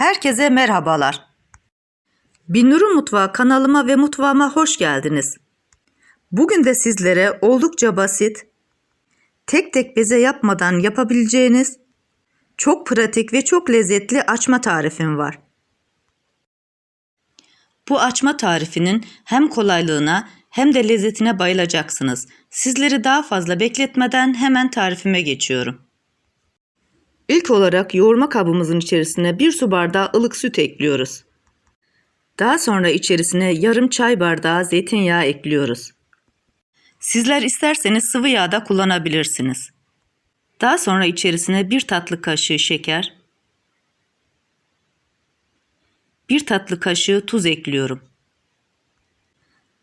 Herkese merhabalar. Binnur'un Mutfağı kanalıma ve mutfağıma hoş geldiniz. Bugün de sizlere oldukça basit, tek tek beze yapmadan yapabileceğiniz, çok pratik ve çok lezzetli açma tarifim var. Bu açma tarifinin hem kolaylığına hem de lezzetine bayılacaksınız. Sizleri daha fazla bekletmeden hemen tarifime geçiyorum. İlk olarak yoğurma kabımızın içerisine bir su bardağı ılık süt ekliyoruz. Daha sonra içerisine yarım çay bardağı zeytinyağı ekliyoruz. Sizler isterseniz sıvı yağ da kullanabilirsiniz. Daha sonra içerisine bir tatlı kaşığı şeker, bir tatlı kaşığı tuz ekliyorum.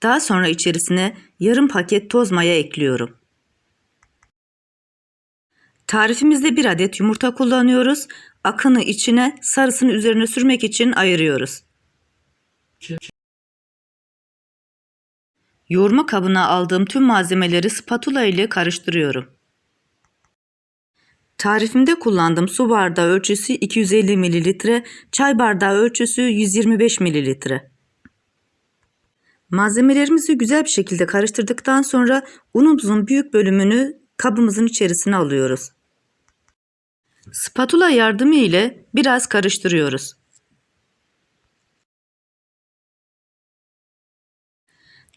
Daha sonra içerisine yarım paket toz maya ekliyorum. Tarifimizde bir adet yumurta kullanıyoruz. Akını içine, sarısını üzerine sürmek için ayırıyoruz. Yoğurma kabına aldığım tüm malzemeleri spatula ile karıştırıyorum. Tarifimde kullandığım su bardağı ölçüsü 250 ml, çay bardağı ölçüsü 125 ml. Malzemelerimizi güzel bir şekilde karıştırdıktan sonra unumuzun büyük bölümünü kabımızın içerisine alıyoruz. Spatula yardımı ile biraz karıştırıyoruz.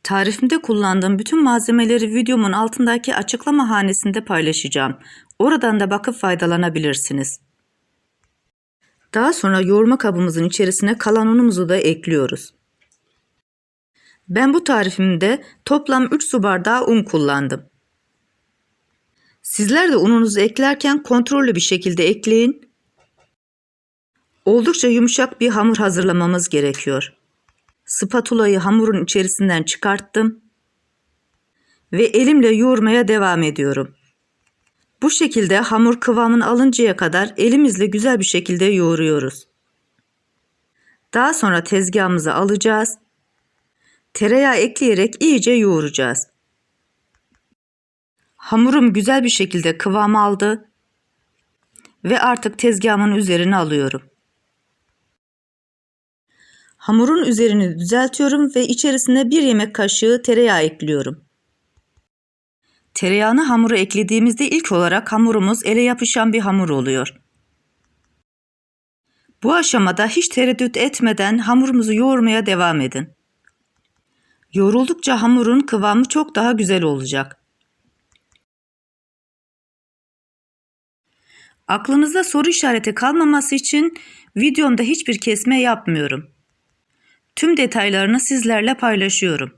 Tarifimde kullandığım bütün malzemeleri videomun altındaki açıklama hanesinde paylaşacağım. Oradan da bakıp faydalanabilirsiniz. Daha sonra yoğurma kabımızın içerisine kalan unumuzu da ekliyoruz. Ben bu tarifimde toplam 3 su bardağı un kullandım. Sizler de ununuzu eklerken kontrollü bir şekilde ekleyin. Oldukça yumuşak bir hamur hazırlamamız gerekiyor. Spatulayı hamurun içerisinden çıkarttım ve elimle yoğurmaya devam ediyorum. Bu şekilde hamur kıvamını alıncaya kadar elimizle güzel bir şekilde yoğuruyoruz. Daha sonra tezgahımıza alacağız. Tereyağı ekleyerek iyice yoğuracağız. Hamurum güzel bir şekilde kıvam aldı ve artık tezgahımın üzerine alıyorum. Hamurun üzerini düzeltiyorum ve içerisine bir yemek kaşığı tereyağı ekliyorum. Tereyağını hamura eklediğimizde ilk olarak hamurumuz ele yapışan bir hamur oluyor. Bu aşamada hiç tereddüt etmeden hamurumuzu yoğurmaya devam edin. Yoğruldukça hamurun kıvamı çok daha güzel olacak. Aklınızda soru işareti kalmaması için videomda hiçbir kesme yapmıyorum. Tüm detaylarını sizlerle paylaşıyorum.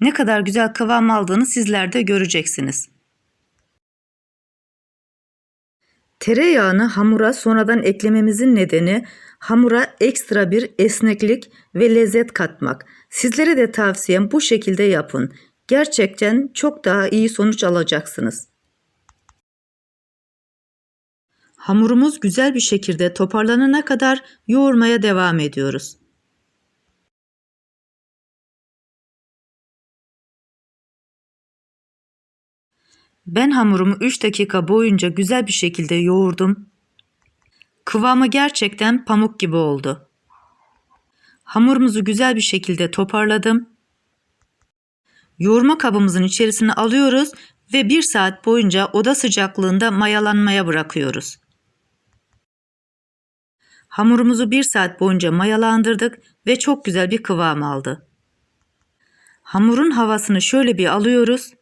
Ne kadar güzel kıvam aldığını sizler de göreceksiniz. Tereyağını hamura sonradan eklememizin nedeni hamura ekstra bir esneklik ve lezzet katmak. Sizlere de tavsiyem bu şekilde yapın. Gerçekten çok daha iyi sonuç alacaksınız. Hamurumuz güzel bir şekilde toparlanana kadar yoğurmaya devam ediyoruz. Ben hamurumu 3 dakika boyunca güzel bir şekilde yoğurdum. Kıvamı gerçekten pamuk gibi oldu. Hamurumuzu güzel bir şekilde toparladım. Yoğurma kabımızın içerisine alıyoruz ve 1 saat boyunca oda sıcaklığında mayalanmaya bırakıyoruz. Hamurumuzu 1 saat boyunca mayalandırdık ve çok güzel bir kıvam aldı. Hamurun havasını şöyle bir alıyoruz.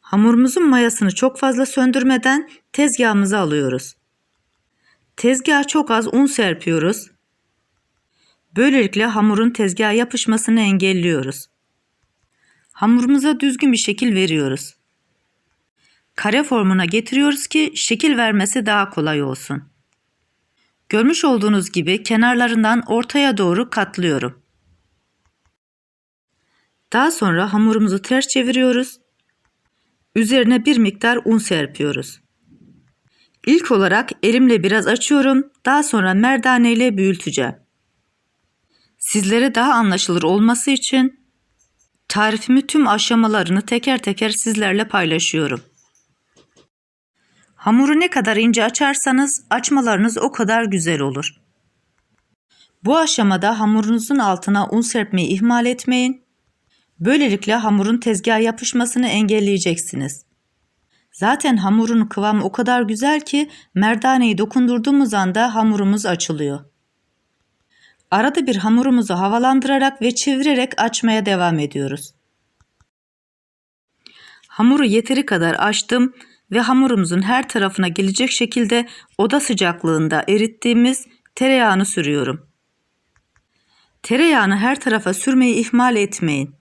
Hamurumuzun mayasını çok fazla söndürmeden tezgahımıza alıyoruz. Tezgaha çok az un serpiyoruz. Böylelikle hamurun tezgaha yapışmasını engelliyoruz. Hamurumuza düzgün bir şekil veriyoruz. Kare formuna getiriyoruz ki şekil vermesi daha kolay olsun. Görmüş olduğunuz gibi kenarlarından ortaya doğru katlıyorum. Daha sonra hamurumuzu ters çeviriyoruz. Üzerine bir miktar un serpiyoruz. İlk olarak elimle biraz açıyorum. Daha sonra merdane ile büyüteceğim. Sizlere daha anlaşılır olması için tarifimi tüm aşamalarını teker teker sizlerle paylaşıyorum. Hamuru ne kadar ince açarsanız açmalarınız o kadar güzel olur. Bu aşamada hamurunuzun altına un serpmeyi ihmal etmeyin. Böylelikle hamurun tezgaha yapışmasını engelleyeceksiniz. Zaten hamurun kıvamı o kadar güzel ki merdaneyi dokundurduğumuz anda hamurumuz açılıyor. Arada bir hamurumuzu havalandırarak ve çevirerek açmaya devam ediyoruz. Hamuru yeteri açtım açtım ve hamurumuzun her tarafına gelecek şekilde oda sıcaklığında erittiğimiz tereyağını sürüyorum. Tereyağını her tarafa sürmeyi ihmal etmeyin.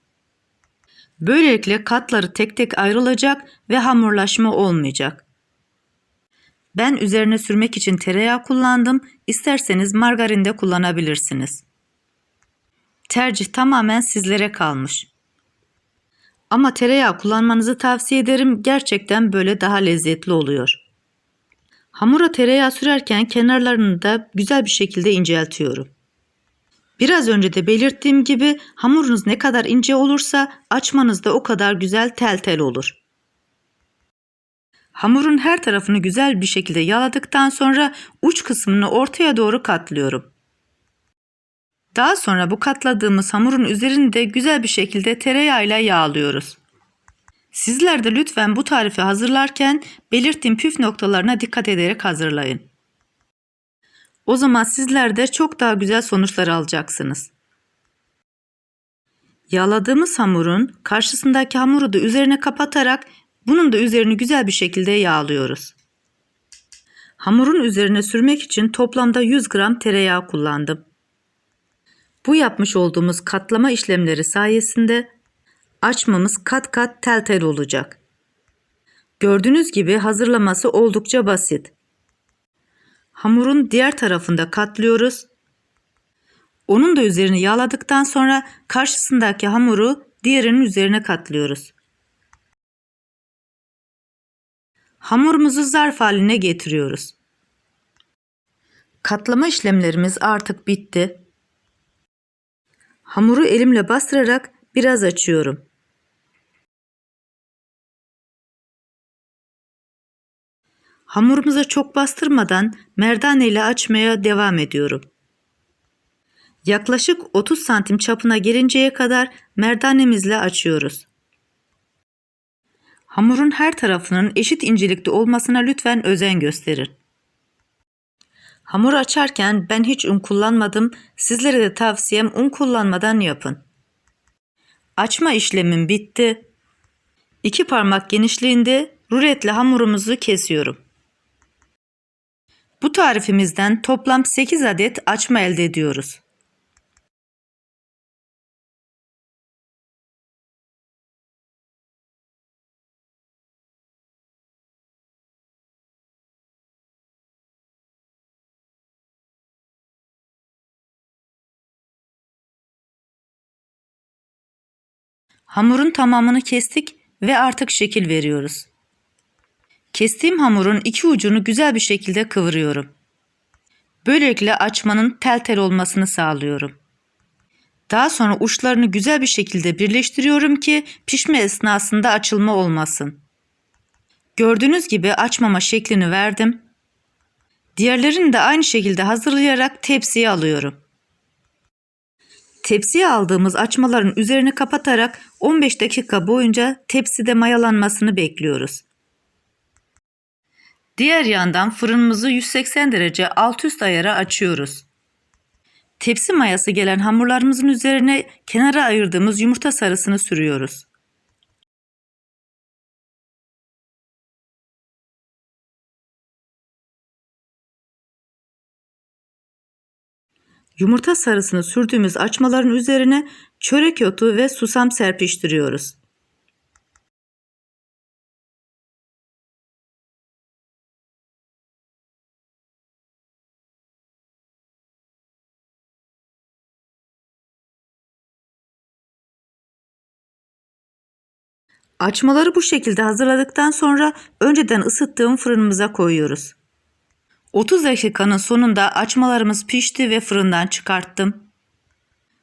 Böylelikle katları tek tek ayrılacak ve hamurlaşma olmayacak. Ben üzerine sürmek için tereyağı kullandım. İsterseniz margarin de kullanabilirsiniz. Tercih tamamen sizlere kalmış. Ama tereyağı kullanmanızı tavsiye ederim. Gerçekten böyle daha lezzetli oluyor. Hamura tereyağı sürerken kenarlarını da güzel bir şekilde inceltiyorum. Biraz önce de belirttiğim gibi hamurunuz ne kadar ince olursa açmanız da o kadar güzel tel tel olur. Hamurun her tarafını güzel bir şekilde yaladıktan sonra uç kısmını ortaya doğru katlıyorum. Daha sonra bu katladığımız hamurun üzerini de güzel bir şekilde tereyağıyla yağlıyoruz. Sizler de lütfen bu tarifi hazırlarken belirttiğim püf noktalarına dikkat ederek hazırlayın. O zaman sizler de çok daha güzel sonuçlar alacaksınız. Yağladığımız hamurun karşısındaki hamuru da üzerine kapatarak bunun da üzerini güzel bir şekilde yağlıyoruz. Hamurun üzerine sürmek için toplamda 100 gram tereyağı kullandım. Bu yapmış olduğumuz katlama işlemleri sayesinde açmamız kat kat tel tel olacak. Gördüğünüz gibi hazırlaması oldukça basit. Hamurun diğer tarafında katlıyoruz. Onun da üzerini yağladıktan sonra karşısındaki hamuru diğerinin üzerine katlıyoruz. Hamurumuzu zarf haline getiriyoruz. Katlama işlemlerimiz artık bitti. Hamuru elimle bastırarak biraz açıyorum. Hamurumuza çok bastırmadan merdane ile açmaya devam ediyorum. Yaklaşık 30 santim çapına gelinceye kadar merdanemizle açıyoruz. Hamurun her tarafının eşit incelikte olmasına lütfen özen gösterin. Hamur açarken ben hiç un kullanmadım. Sizlere de tavsiyem un kullanmadan yapın. Açma işlemim bitti. İki parmak genişliğinde ruletle hamurumuzu kesiyorum. Bu tarifimizden toplam 8 adet açma elde ediyoruz. Hamurun tamamını kestik ve artık şekil veriyoruz. Kestiğim hamurun iki ucunu güzel bir şekilde kıvırıyorum. Böylelikle açmanın tel tel olmasını sağlıyorum. Daha sonra uçlarını güzel bir şekilde birleştiriyorum ki pişme esnasında açılma olmasın. Gördüğünüz gibi açmama şeklini verdim. Diğerlerini de aynı şekilde hazırlayarak tepsiye alıyorum. Tepsiye aldığımız açmaların üzerini kapatarak 15 dakika boyunca tepside mayalanmasını bekliyoruz. Diğer yandan fırınımızı 180 derece alt üst ayara açıyoruz. Tepsi mayası gelen hamurlarımızın üzerine kenara ayırdığımız yumurta sarısını sürüyoruz. Yumurta sarısını sürdüğümüz açmaların üzerine çörek otu ve susam serpiştiriyoruz. Açmaları bu şekilde hazırladıktan sonra önceden ısıttığım fırınımıza koyuyoruz. 30 dakikanın sonunda açmalarımız pişti ve fırından çıkarttım.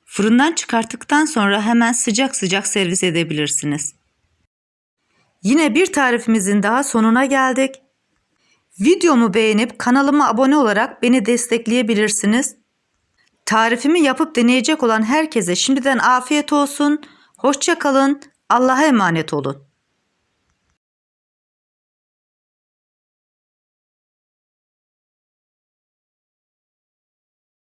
Fırından çıkarttıktan sonra hemen sıcak sıcak servis edebilirsiniz. Yine bir tarifimizin daha sonuna geldik. Videomu beğenip kanalıma abone olarak beni destekleyebilirsiniz. Tarifimi yapıp deneyecek olan herkese şimdiden afiyet olsun. Hoşça kalın. Allah'a emanet olun.